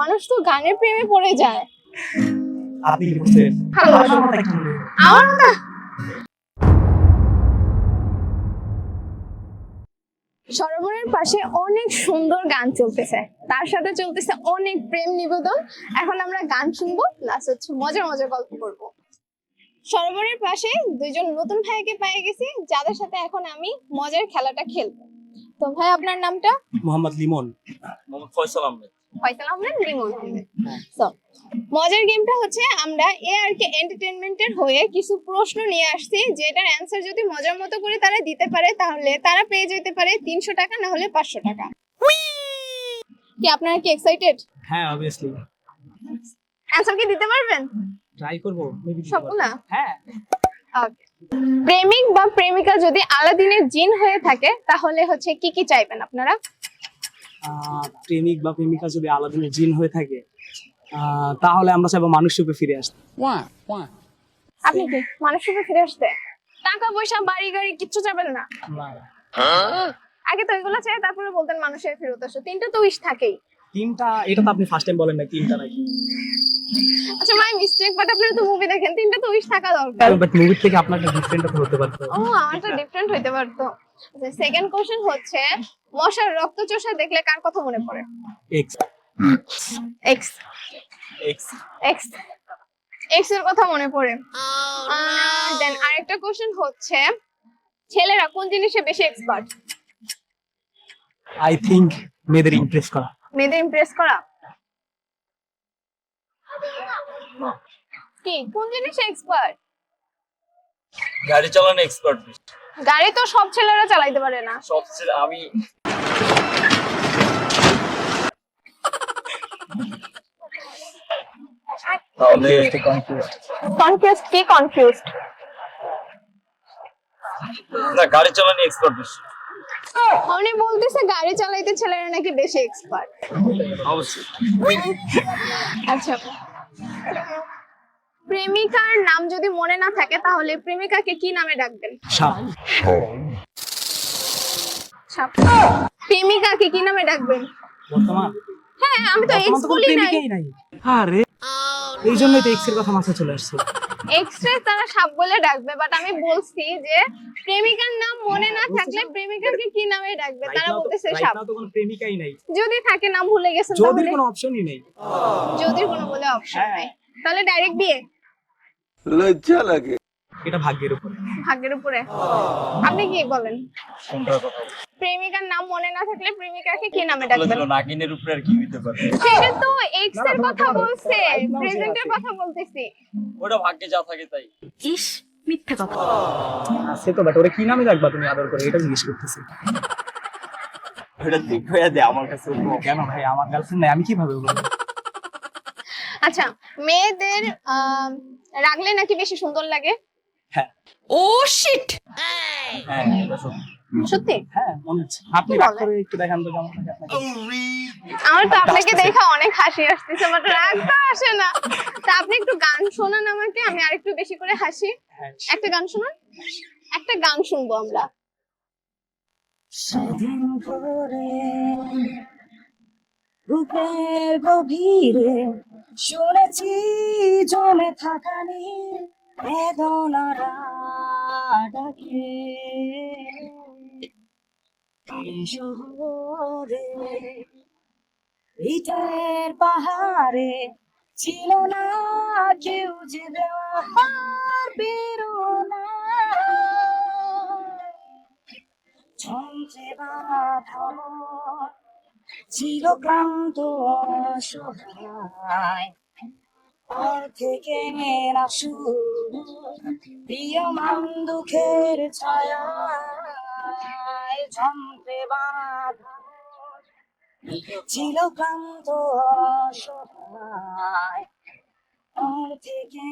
মানুষ তো গানের প্রেমে পড়ে যায়। আপনি কি বুঝছেন? আমার মতো সরোবরের পাশে অনেক সুন্দর গান চলতেছে। তার সাথে চলতেছে অনেক প্রেম নিবেদন। এখন আমরা গান শুনব প্লাস হচ্ছে মজার মজার গল্প করব। সরোবরের পাশে দুইজন নতুন ভাইকে পেয়ে গেছি যাদের সাথে এখন আমি মজার খেলাটা খেলব। তো ভাই আপনার নামটা? মোহাম্মদ লিমন। মোহাম্মদ ফয়সাল আহমেদ। ফয়সাল আহমেদ লিমন So, মজার গেমটা হচ্ছে আমরা এ আর কে এন্টারটেনমেন্টের হয়ে কিছু প্রশ্ন নিয়ে আসছি যেটার অ্যান্সার যদি মজার মতো করে তারা দিতে পারে তাহলে তারা পেয়ে যেতে পারে তিনশো টাকা না হলে পাঁচশো টাকা। কি আপনারা কি এক্সাইটেড হ্যাঁ অবভিয়াসলি অ্যান্সার কি দিতে পারবেন? ট্রাই করব মেবি সবগুলা? হ্যাঁ। Okay. প্রেমিক বা প্রেমিকা যদি আলাদিনের জিন হয়ে থাকে তাহলে হচ্ছে কি কি চাইবেন আপনারা? প্রেমিক বা প্রেমিকা যদি আলাদিনের জিন হয়ে থাকে আহ, তাহলে আমরা চাইব মানুষ রূপে ফিরে আসতে। আপনি কি মানুষের ফিরে আসতে? টাকা পয়সা বাড়ি গাড়ি কিচ্ছু চাবেন না? আগে তো এগুলো চাই তারপরে বলতেন মানুষের ফেরত আসো। তিনটা তো উইশ থাকেই। তিনটা এটা তো আপনি ফার্স্ট টাইম বলেন না তিনটা নাকি? আচ্ছা মাই মিস্টেক বাট আপনারা তো মুভি দেখেন তিনটা তো উইশ থাকা দরকার। বাট মুভি থেকে আপনার ডিফারেন্ট হতে পারতো। ও আমারটা ডিফারেন্ট হইতে পারতো। সেকেন্ড কোশ্চেন হচ্ছে মশার রক্ত চোষা দেখলে কার কথা মনে পড়ে? এক্স এক্স এক্স এক্স এক্সের কথা মনে পড়ে। দেন আরেকটা কোশ্চেন হচ্ছে ছেলেরা কোন জিনিসে বেশি এক্সপার্ট আই থিংক মেয়েদের ইমপ্রেস করা। মেয়েদের ইমপ্রেস করা? কি? কোন জিনিসে এক্সপার্ট গাড়ি চালানো এক্সপার্ট গাড়ি তো সব ছেলেরা চালাইতে পারে না। সবচেয়ে আমি তাহলে কি কনফিউজড না গাড়ি চালানো এক্সপার্ট বেশি। উনি বলতেছে গাড়ি চালাইতে ছেলেরা নাকি বেশি এক্সপার্ট অবশ্যই। আচ্ছা। প্রেমিকার নাম যদি মনে না থাকে তাহলে প্রেমিকাকে কি নামে ডাকবেন? সাপ। সাপ। প্রেমিকাকে কি নামে ডাকবেন? বর্তমান? হ্যাঁ আমি তো এক্স বলি নাই। আরে। এই জন্যই তো এক্সের কথা মাথায় চলে আসছে। এক্স রে তারা সাপ বলে ডাকবে বাট আমি বলছি যে প্রেমিকার নাম মনে না থাকলে প্রেমিকাকে কি নামে ডাকবে? তারা বলতেছে সাপ। now তো কোনো প্রেমিকাই নাই। যদি থাকে নাম ভুলে গেছেন যদি কোনো অপশনই নাই। যদি কোনো বলে অপশন হ্যাঁ। নাই। তাহলে ডাইরেক্ট বিয়ে। লজ্জা লাগে। এটা ভাগ্যের উপর। ভাগ্যের উপরে। আপনি কি বলেন? প্রেমিকার নাম মনে না থাকলে প্রেমিকাকে কি নামে ডাকবেন নাগিনের উপরে আর কি হইতে পারে? সেটা তো এক্সের কথা বলছে প্রেজেন্টের কথা বলতেছি। ওটা ভাগ্যে যা থাকে তাই। ইস মিথ্যে কথা। আছে তো বাট ওরা কি নামে রাখবা তুমি আদর করে? এটা জিজ্ঞেস করতেছি। ওটা ঠিক হয়ে দে আমার কাছে। কেন ভাই? আমার গার্লফ্রেন্ড নাই আমি কীভাবে বলব? আচ্ছা মেয়েদের আহ, রাগলে নাকি বেশি সুন্দর লাগে? হ্যাঁ। ও শিট হ্যাঁ এটা সত্যি। সত্যি? হ্যাঁ মনে হচ্ছে। আপনি রাগ করে একটু দেখান তো কেমন লাগে আপনাকে? আমার তো আপনাকে। দেখা অনেক হাসি আসতেছে বাট রাগ তো আসে না। তা আপনি একটু গান শোনান আমাকে আমি আরেকটু বেশি করে হাসি। একটা গান শোনান। একটা গান শুনব আমরা। সেদিন ভোরে বুকের গভীরে শুনেছি জমে থাকা নীল বেদনারা ডাকে শহরে ইটের পাহাড়ে ছিল না কেউ যে দেওয়ার বেরোনা ছন্দে বাঁধা ছিল ক্লান্ত অসহায় পর থেকে না শুরু প্রিয় মান দুঃখের ছায়া যন্ত্রে বাঁধা। ছিল ক্লান্ত অসহায় থেকে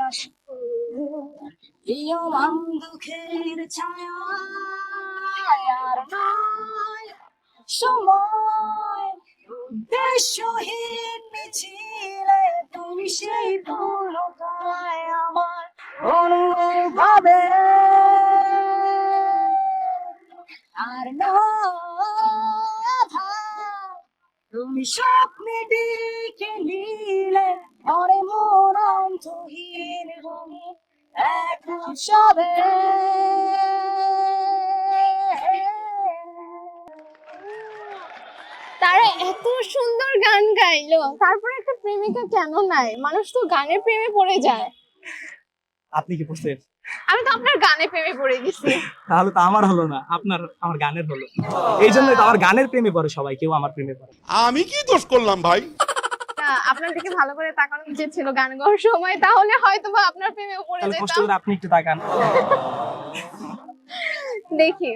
না শুরু প্রিয় মান দুঃখের ছায়া আর সময়, উদ্দেশ্যহীন মিছিলে তুমি সেই পুরোটায় আমার অনুভবে। আর না তুমি স্বপ্নে দেখে নিলে পরে মন অন্তহীন এক সবে তারা এত সুন্দর গান গাইলো। তারপর একটা প্রেমিকা কেন নাই? মানুষ তো গানের প্রেমে পড়ে যায়। আপনি কি পড়ছেন আমি তো আপনার গানে প্রেমে পড়ে গেছি। তাহলে তো আমার হলো না আপনার আমার গানের হলো। এই জন্যই তো আমার গানের প্রেমে পড়ে সবাই কেউ আমার প্রেমে পড়ে আমি কি দোষ করলাম ভাই? আপনার দিকে ভালো করে তাকানো উচিত ছিল গান গাওয়ার সময় তাহলে হয়তো বা আপনার প্রেমে পড়ে তাহলে কষ্ট করে আপনি একটু তাকান। দেখি।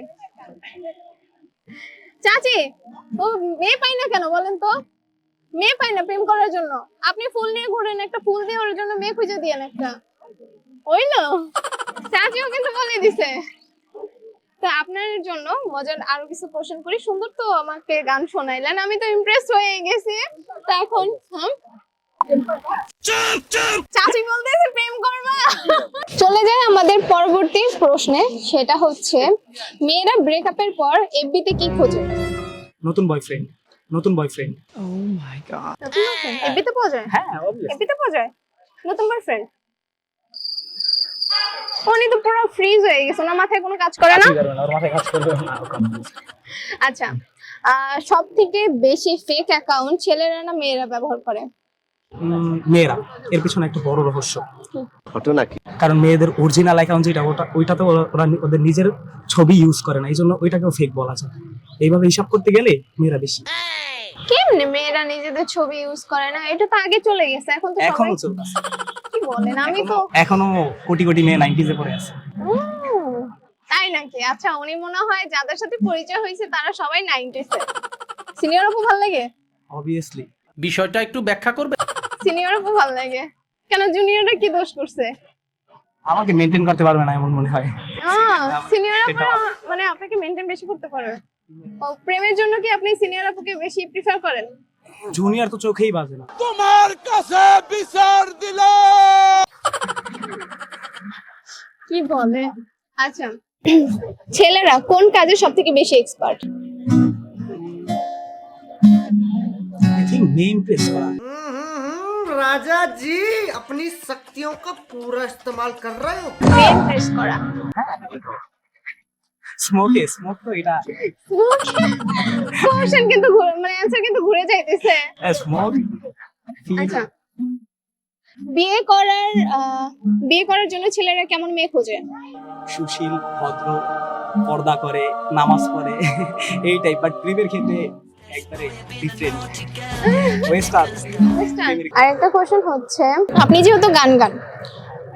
চাচি, ও মেয়ে পাই না কেন বলেন তো? মেয়ে পাই না প্রেম করার জন্য। আপনি ফুল নিয়ে ঘুরেন, একটা ফুল দিয়ে ওর জন্য মেয়ে খুঁজে দিয়েন একটা। ওইলো ও কিন্তু বলে দিছে। তা আপনার জন্য মজার আরও কিছু কোশ্চেন করি। সুন্দর তো আমাকে গান শোনাইলেন, আমি তো ইমপ্রেস হয়ে গেছি। তা এখন? চাচি বলতেছে প্রেম করবা? চলে যায় আমাদের পরবর্তী প্রশ্নে সেটা হচ্ছে মেয়েরা ব্রেকআপের পর এফবিতে কি খোঁজে? নতুন বয়ফ্রেন্ড নতুন বয়ফ্রেন্ড এফবিতে পাওয়া যায়? হ্যাঁ। এফবিতে পাওয়া যায়? নতুন বয়ফ্রেন্ড উনি তো পুরো ফ্রিজ হয়ে গেছে ওনার মাথায় কোনো কাজ করে না? কাজই করবে না, ওর মাথায় কাজ করবে না, আচ্ছা সব থেকে বেশি ফেক অ্যাকাউন্ট ছেলেরা না মেয়েরা ব্যবহার করে? মেয়েরা। এর পিছনে একটা বড় রহস্য। ঘটনা কি? কারণ মেয়েদের অরিজিনাল অ্যাকাউন্ট যেটা ওটা ওইটাতে ওরা- ওদের নিজের ছবি ইউজ করে না। এই জন্য ওইটাকেও ফেক বলা যায়। এইভাবে হিসাব করতে গেলে মেয়েরা বেশি। কেমনে মেয়েরা নিজেদের ছবি ইউজ করে না? এটা তো আগে চলে গেছে এখন তো এখনও কি বলেন? আমি তো এখনও কোটি কোটি মেয়ে নাইনটিজে পড়ে আছে। তাই নাকি? আচ্ছা উনি মনে হয় যাদের সাথে পরিচয় হয়েছে তারা সবাই নাইনটিসে সিনিয়র আপু ভালো লাগে? অবভিয়াসলি বিষয়টা একটু ব্যাখ্যা করবে সিনিয়র আপু ভালো লাগে। কেন জুনিয়ররা কি দোষ করছে? আমাকে মেনটেন করতে পারবে না এমন মনে হয়। সিনিয়র মানে আপনাকে মেনটেন বেশি করতে পারে। ও প্রেমের জন্য কি আপনি সিনিয়র আপুকে বেশি প্রিফার করেন? জুনিয়র তো চোখেই বাজে না। তোমার কাছে বিচার দিলে। কি বলে? আচ্ছা ছেলেরা কোন কাজে সব থেকে বেশি এক্সপার্ট আই থিঙ্ক মেয়ে ইমপ্রেস করা। राजा जी अपनी शक्तियों का पूरा इस्तेमाल कर रहे हो মেন প্রেস করা স্মোকে স্মোক তো এটা কোশ্চেন কিন্তু ঘুরে- মানে অ্যানসার কিন্তু ঘুরে যাইতেছে স্মোক আচ্ছা বিয়ে করার আহ, বিয়ে করার জন্য ছেলেরা কেমন মেয়ে খোঁজে সুশীল ভদ্র পর্দা করে নামাজ পড়ে এই টাইপ বাট প্রেমের ক্ষেত্রে একবারে ডিফারেন্ট ওয়েস্টার্ন আর একটা কোশ্চেন হচ্ছে আপনি যেহেতু গান গান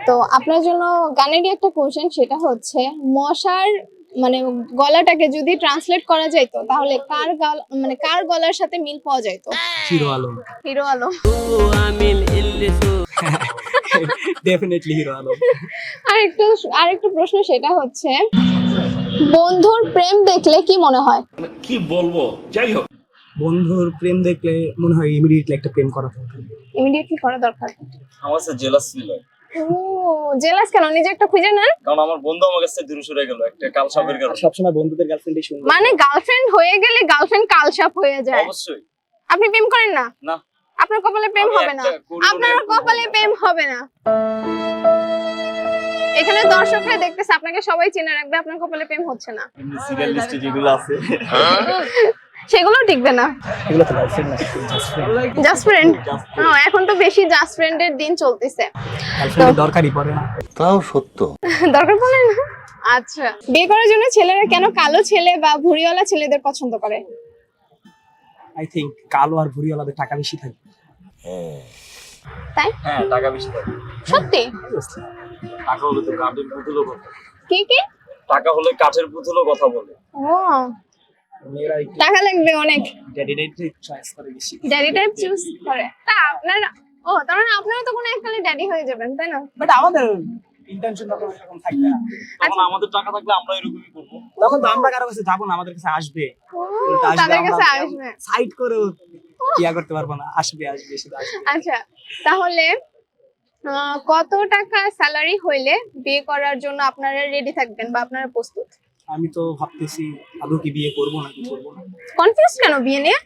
তো আপনার জন্য গানেরই একটা কোশ্চেন সেটা হচ্ছে মশার মানে গলাটাকে যদি ট্রান্সলেট করা যাইতো তাহলে কার গাল মানে কার গলার সাথে মিল পাওয়া যাইতো হিরো আলম। হিরো আলম। ডেফিনেটলি হিরো আলম। আরেকটু আরেকটা প্রশ্ন সেটা হচ্ছে বন্ধুর প্রেম দেখলে কি মনে হয়? কি বলব? যাই হোক বন্ধুর প্রেম দেখলে মনে হয় ইমিডিয়েটলি একটা প্রেম করা দরকার। ইমিডিয়েটলি করা দরকার। আমার কাছে জেলাস ছিল জেলাস কেন? নিজে একটা খুঁজে নেন। কারণ আমার বন্ধু আমার কাছে দূরে সরে গেল একটা কাল সাপের সবসময় বন্ধুদের গার্লফ্রেন্ডই শুনব মানে গার্লফ্রেন্ড হয়ে গেলে গার্লফ্রেন্ড কালসাপ হয়ে যায়। অবশ্যই। আপনি প্রেম করেন না? না। আপনার কপালে প্রেম হবে না। আপনার কপালে প্রেম হবে না। এখানে দর্শকরা দেখতেছে আপনাকে সবাই চিনে রাখবে আপনার কপালে প্রেম হচ্ছে না। সিরিয়াল লিস্টে যেগুলো আছে। সেগুলো টিকবে না। এগুলো তো না জাস্ট ফ্রেন্ড ফ্রেন্ড এখন তো বেশি জাস্ট ফ্রেন্ডের দিন চলতেছে। দরকারই পড়ে না। তাও সত্য। দরকার পড়ে না? আচ্ছা। বিয়ে করার জন্য ছেলেরা কেন কালো ছেলে বা ভুড়িওয়ালা ছেলেদের পছন্দ করে? আই থিঙ্ক কালো আর ভুড়িওয়ালাদের টাকা বেশি থাকে। তাই? হ্যাঁ টাকা বেশি থাকে। সত্যি? টাকা হলে তো কাঠের পুতুলও কথা কি কি? টাকা হলে কাঠের পুতুলও কথা বলে। ও টাকা লাগবে অনেক। ডেডিকেটেড চয়েস করে বেশি। ড্যাডি টাইপ চুজ করে। তা আপনার ও তার মানে আপনারা তো কোনো এককালে ড্যাডি হয়ে যাবেন তাই না? বাট আমাদের ইন্টেনশন তো এরকম থাকবে না। তখন আমাদের টাকা থাকলে আমরা এরকমই করব। তখন তো আমরা কারও কাছে যাব না আমাদের কাছে আসবে। ও, উল্টা আসবে, তাদের কাছে আসবে। সাইড ইয়া করতে পারব না। আসবে আসবে শুধু আসবে। আচ্ছা তাহলে আহ, কত টাকা স্যালারি হইলে বিয়ে করার জন্য আপনারা রেডি থাকবেন বা আপনারা প্রস্তুত? আমি তো ভাবতেছি আদৌ কি বিয়ে করব না কি করব না। কনফিউজ কেন বিয়ে নিয়ে?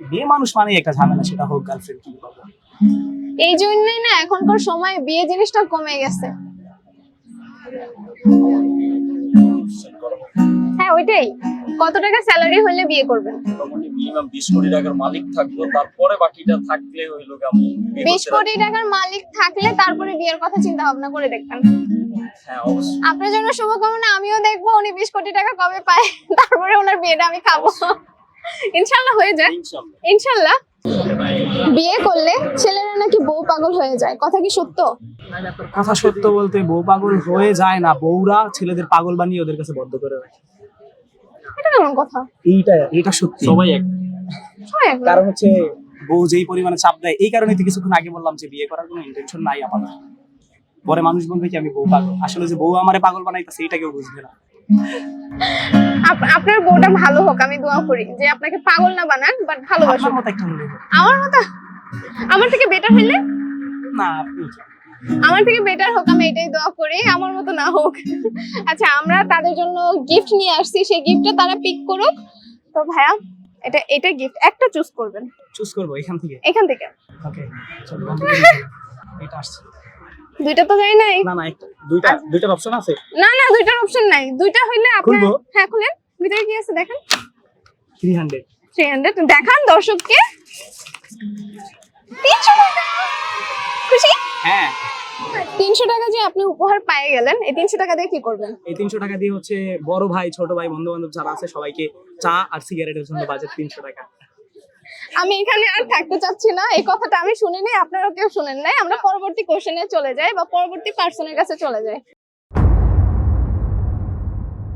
বিয়ে মানুষ মানেই একটা ঝামেলা সেটা হোক গার্লফ্রেন্ড কি পাবো এই জন্যই না এখনকার সময় বিয়ে জিনিসটা কমে গেছে। হ্যাঁ ওইটাই। কত টাকা স্যালারি হলে বিয়ে করবেন? মোটামুটি মিনিমাম বিশ কোটি টাকার মালিক থাকব তারপরে বাকিটা থাকলে হইল কি আমি বিয়ে বিশ করতে কোটি টাকার মালিক থাকলে তারপরে বিয়ের কথা চিন্তা ভাবনা করে দেখবেন। আপনার জন্য শুভকামনা আমিও দেখব উনি বিশ কোটি টাকা কবে পায় তারপরে ওনার বিয়েটা আমি খাব। ইনশাল্লাহ হয়ে যায়। ইনশাল্লাহ। বিয়ে করলে ছেলেরা নাকি বউ পাগল হয়ে যায় কথা কি সত্য? কথা সত্য বলতে বউ পাগল হয়ে যায় না বউরা ছেলেদের পাগল বানিয়ে ওদের কাছে বদ্ধ করে রাখে। এটা কেমন কথা? এইটা এটা সত্যি। সবাই এক। কারণ হচ্ছে বউ যেই পরিমাণে চাপ দেয় এই কারণে তো কিছুক্ষণ আগে বললাম যে বিয়ে করার কোনো ইন্টেনশন নাই আমার। পরে মানুষ বলবে কি আমি বউ পাগল? আসলে যে বউ আমারে পাগল বানাইতেছে এটা কেউ বুঝবে না। আপনার বউটা ভালো হোক আমি দোয়া করি যে আপনাকে পাগল না বানান বাট ভালোবাসুক। আপনার মতো একটা হলে। আমার মতো? আমার থেকে বেটার হইলে? না আপনি আমার থেকে বেটার হোক আমি এটাই দোয়া করি আমার মতো না হোক। আচ্ছা আমরা তাদের জন্য গিফট নিয়ে আসছি সেই গিফটটা তারা পিক করুক। তো ভাইয়া এটা এটা গিফট একটা চুজ করবেন। চুজ করব এখান থেকে? এখান থেকে। ওকে চলো এটা আসছে। দুইটা তো যাই নাই। না না দুইটা দুইটার অপশন আছে? না না দুইটার অপশন নাই। দুইটা হইলে খুলবো? হ্যাঁ খুলেন। ভিতরে কি আছে দেখেন? থ্রি হান্ড্রেড থ্রি হান্ড্রেড দেখান দর্শককে। তিনশো টাকা। খুশি? হ্যাঁ। তিনশো টাকা যে আপনি উপহার পেয়ে গেলেন এই তিনশো টাকা দিয়ে কি করবেন? এই তিনশো টাকা দিয়ে হচ্ছে বড় ভাই ছোট ভাই বন্ধু বান্ধব যারা আছে সবাইকে চা আর সিগারেটের জন্য বাজেট তিনশো টাকা। আমি এখানে আর থাকতে চাচ্ছি না। এই কথাটা আমি শুনিনি আপনারাও কেউ শুনেন নাই। আমরা পরবর্তী কোশ্চেনে চলে যাই বা পরবর্তী পার্সনের কাছে চলে যাই।